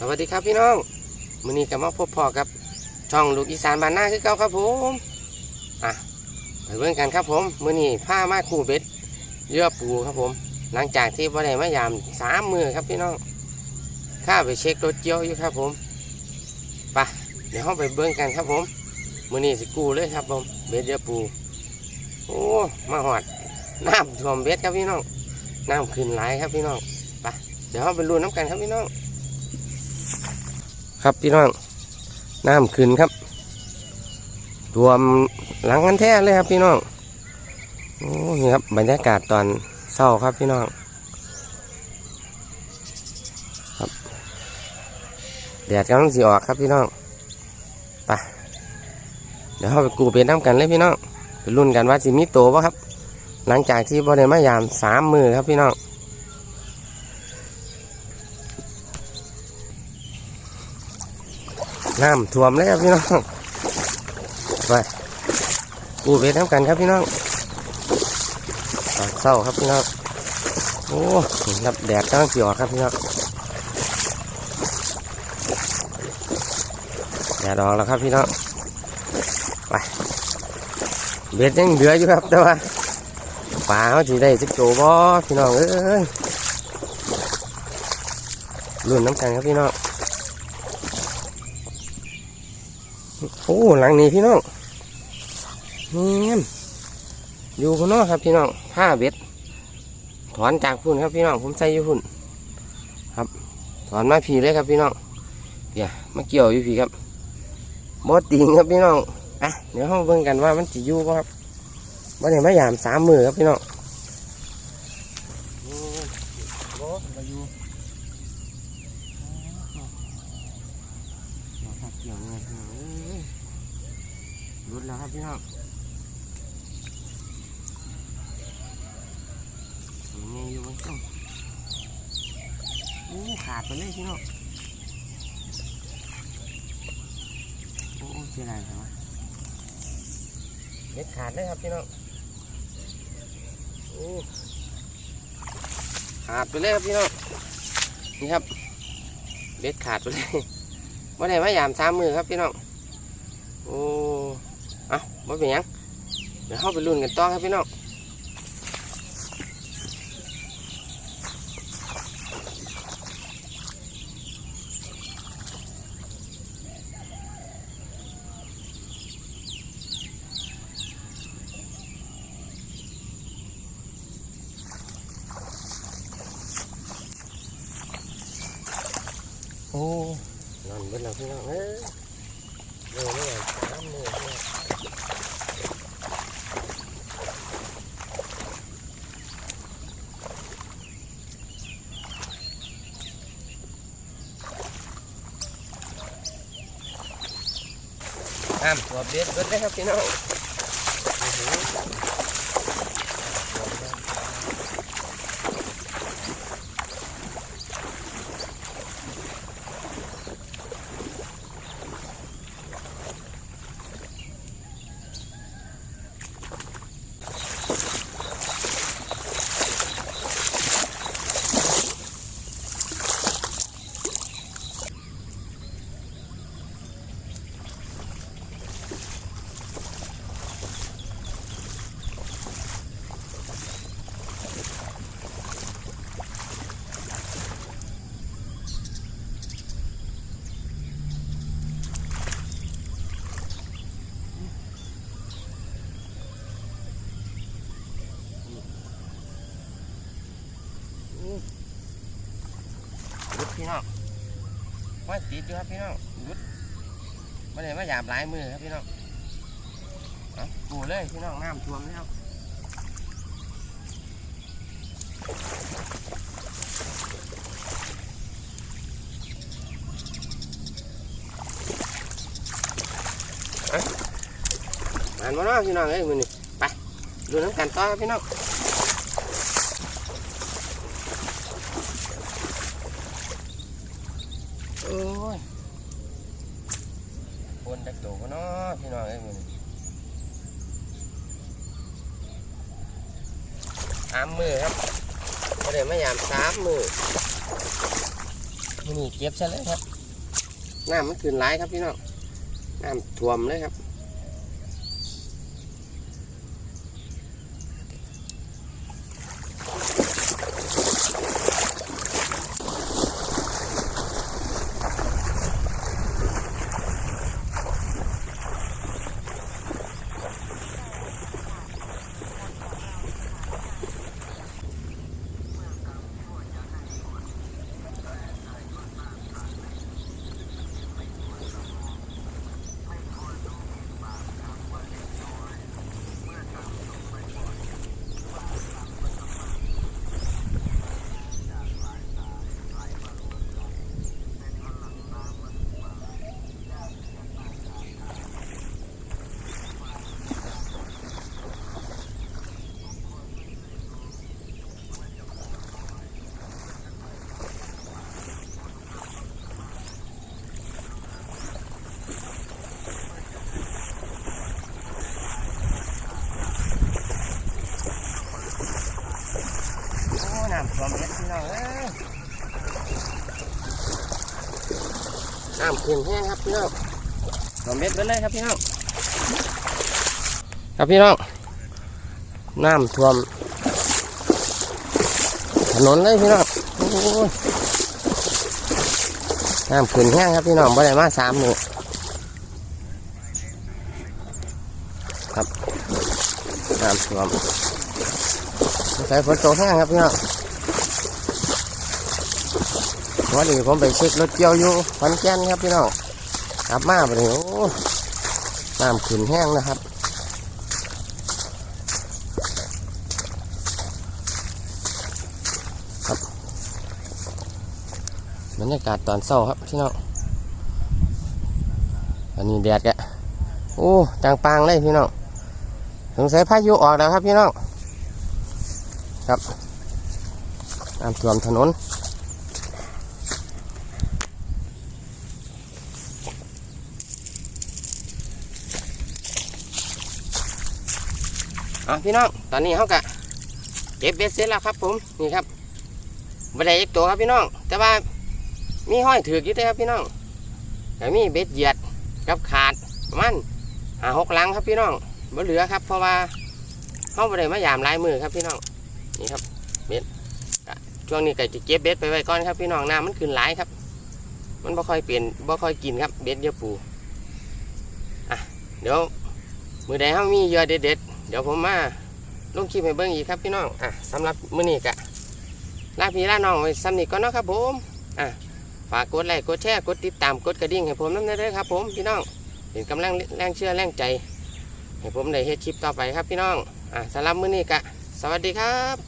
สวัสดีครับพี่น้องมื้อนี้ก็มาพบพ่อกับ ช่องลูกอีสานบ้านนาคือเก่าครับผมอะไปเบิ่งกันครับผมมื้อนี้ผ้ามาคู่เบ็ดเยื่อปูครับผม หลังจากที่บ่ได้มายามสามมือครับพี่น้องข้าไปเช็ครถเกี่ยวอยู่ครับผมไปเดี๋ยวเราไปเบิ่งกันครับผมมื้อนี้สิกูเลยครับผมเบ็ดเยื่อปูโอ้มาหอดน้ำท่วมเบ็ดครับพี่น้องน้ำขึ้นหลายครับพี่น้องไปเดี๋ยวเราไปลุ้นน้ำกันครับพี่น้อง ครับพี่น้องน้ำขึ้นครับรวมหลังกันแท้เลยครับพี่น้องโอ้นี่ครับบรรยากาศตอนเศร้าครับพี่น้องครับแดดกำลังสีออกครับพี่น้องไปเดี๋ยวเราไปกูเป็นน้ำกันเลยพี่น้องไปรุ่นกันว่าสิมีโตวะครับ หลังจากที่บริมายามสามมือครับพี่น้อง น้ำท่วมเลยครับพี่น้องไปกูเวทน้ำกันครับพี่น้องตอนเศร้าครับพี่น้องโอ้รับแดดกำลังสีออกครับพี่น้องแดดออกแล้วครับพี่น้องไปเบ็ดยังเหลืออยู่ครับแต่ว่าปลาเขาจีได้สิบโจบ่พี่น้องเอ้ยรุ่นน้ำกันครับพี่น้อง โอ้หลังนี้พี่น้องนี่อยู่พุ่นเนาะครับพี่น้องผ้าเบ็ด ถอนจากพุ่นครับพี่น้องผมใส่อยู่พุ่นครับ ถอนมาผีเลยครับพี่น้องเดี๋ยวมาเกี่ยวอยู่ผีครับบอสติงครับพี่น้องอะเดี๋ยวเราเบิ่งกันว่ามันจะอยู่บ่ครับบ่ได้มายามสามมือครับพี่น้องโอ้มาอยู่ครับ เกี่ยวไงพี่น้องเอ้ยรุดแล้วครับพี่น้องนี่อยู่บนต้นโอ้ขาดไปเลยพี่น้องโอ้เสียดายครับเด็ดขาดเลยครับพี่น้องโอ้ขาดไปเลยครับพี่น้องนี่ครับเด็ดขาดไปเลย บ่ได้มายามสามมือครับพี่น้องโอ้เอาไม่เป็นหยังเดี๋ยวเข้าไปลุ้นกันต่อครับพี่น้อง นอนเบิดแล้วพี่น้องเอ้ยเร็วไม่ไหวสามมือพี่น้องน้ำตัวเบ็ดเบิดเลยครับพี่น้อง พี่น้องมาติดอยู่ครับพี่น้องหยุดไม่ได้มาหยาบหลายมือครับพี่น้องเอากูเลยพี่น้องน้ำท่วมแล้วเอาอ่านมาเนาะพี่น้องเอ้ยมือนี่ไปดูน้ำกันต่อครับพี่น้อง โอ้ยบนจักโตก็เนาะพี่น้องเอ้ยมึงสามมือครับก็ได้มายามสามมือมื้อนี้เก็บซะเลยครับน้ำมันขึ้นหลายครับพี่น้องน้ำท่วมเลยครับ โอ้น้ำท่วมเม็ดพี่น้องเอ้ยน้ำขึ้นแห้งครับพี่น้องท่วมเม็ดไปเลยครับพี่น้อง ครับพี่น้อง น้ำท่วมถนนเลยพี่น้องน้ำขึ้นแห้งครับพี่น้องบ่ได้มาสามหนึ่งครับน้ำท่วมใส่ฝนตกแห้งครับพี่น้อง วันนี้ผมไปเช็ครถเกี่ยวอยู่ขอนแก่นครับพี่น้องกลับมาไปเลยโอ้น้ำขึ้นแห้งนะครับครับบรรยากาศตอนเช้าครับพี่น้องอันนี้แดดแกโอ้จางปางเลยพี่น้องสงสัยพายุออกแล้วครับพี่น้องครับน้ำท่วมถนน อะพี่น้องตอนนี้เขากะเก็บเบ็ดเสร็จแล้วครับ ผมนี่ครับบันไดอีกตัวครับพี่น้อง แต่ว่ามีห้อยถือกอยู่เด้ครับพี่น้องแต่มีเบ็ดเหยียดกับขาดมาณหาหกลังครับพี่น้องบ่เหลือครับ เพราะว่าเขาบันไดมายามลายมือครับพี่น้องนี่ครับเบ็ดช่วงนี้ก็จะเก็บเบ็ดไปไว้ก่อนครับพี่น้องน้ำมันขึ้นหลายครับ มันบ่ค่อยเปลี่ยนบ่ค่อยกินครับเบ็ดเยอะปูอะเดี๋ยวมือใดเขามีเยื่อเด็ด เดี๋ยวผมมาลงคลิปให้เบิ้งอีกครับพี่น้องอะสำหรับมื้อนี้กะลาพี่ลาน้องไว้ซ้ำนี้ก่อนเนาะครับผมอะฝากกดไลค์กดแชร์กดติดตามกดกระดิ่งให้ผมน้ำได้เลยครับผมพี่น้องเป็นกำลังแรงเชื่อแรงใจให้ผมได้เฮ็ดคลิปต่อไปครับพี่น้องอะสำหรับมื้อนี้กะ สวัสดีครับ